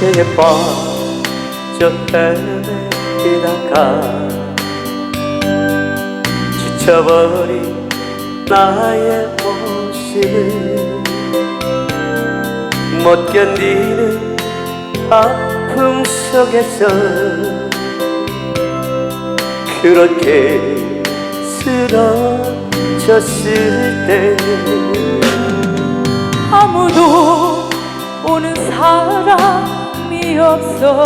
정체에 빠져 헤매다가. 지쳐버린 나의 모습을 못 견디는 아픔 속에서. 그렇게 쓰러졌을 때 아무도 오는 사람 이 없어.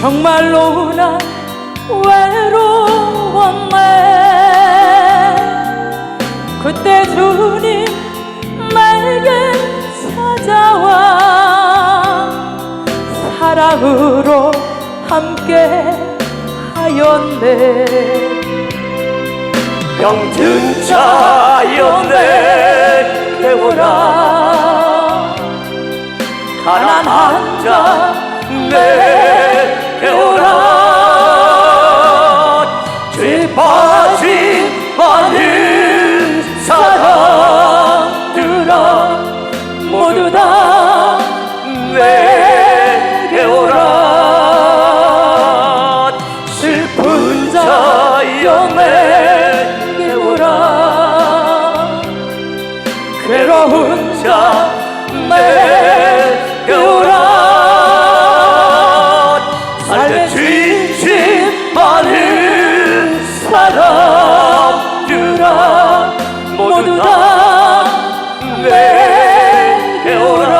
정말로 난 외로웠네. 그때 주님 내게 찾아와. 사랑으로 함께 하였네. 병든 자 자내 깨워라 죄 빠진 많은 사람들아 모두 다내 깨워라 슬픈 자여내 깨워라 괴로운 자내 깨워라 사람들아 모두 다내 깨워라.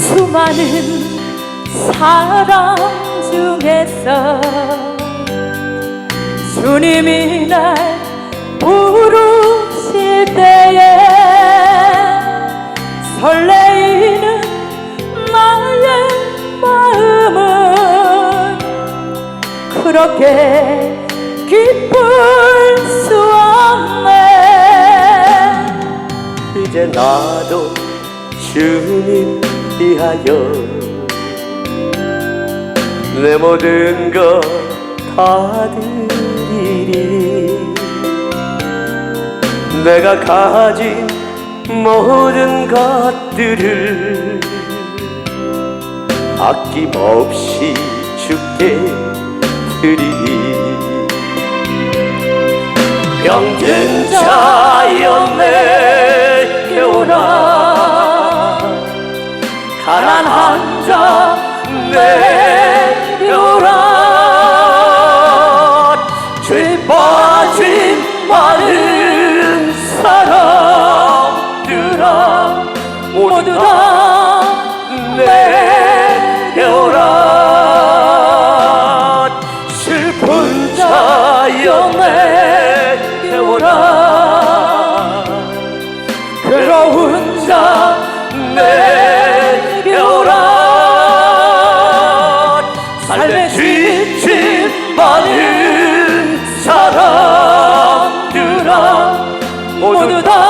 수많은 사람 중에서 주님이 날 부르실 때에 설레이는 나의 마음은 그렇게 기쁠 수 없네. 이제 나도 주님 위하여 내 모든 것 다 드리 리 내가 가진 모든 것들을 아낌없이 주께 드리리. 병든 자여내 깨워라 가난한 자 모두 다 내려라. 슬픈 자여 내려라. 괴로운 자 내려라. 삶에 지친 많은 사람들아 모두 다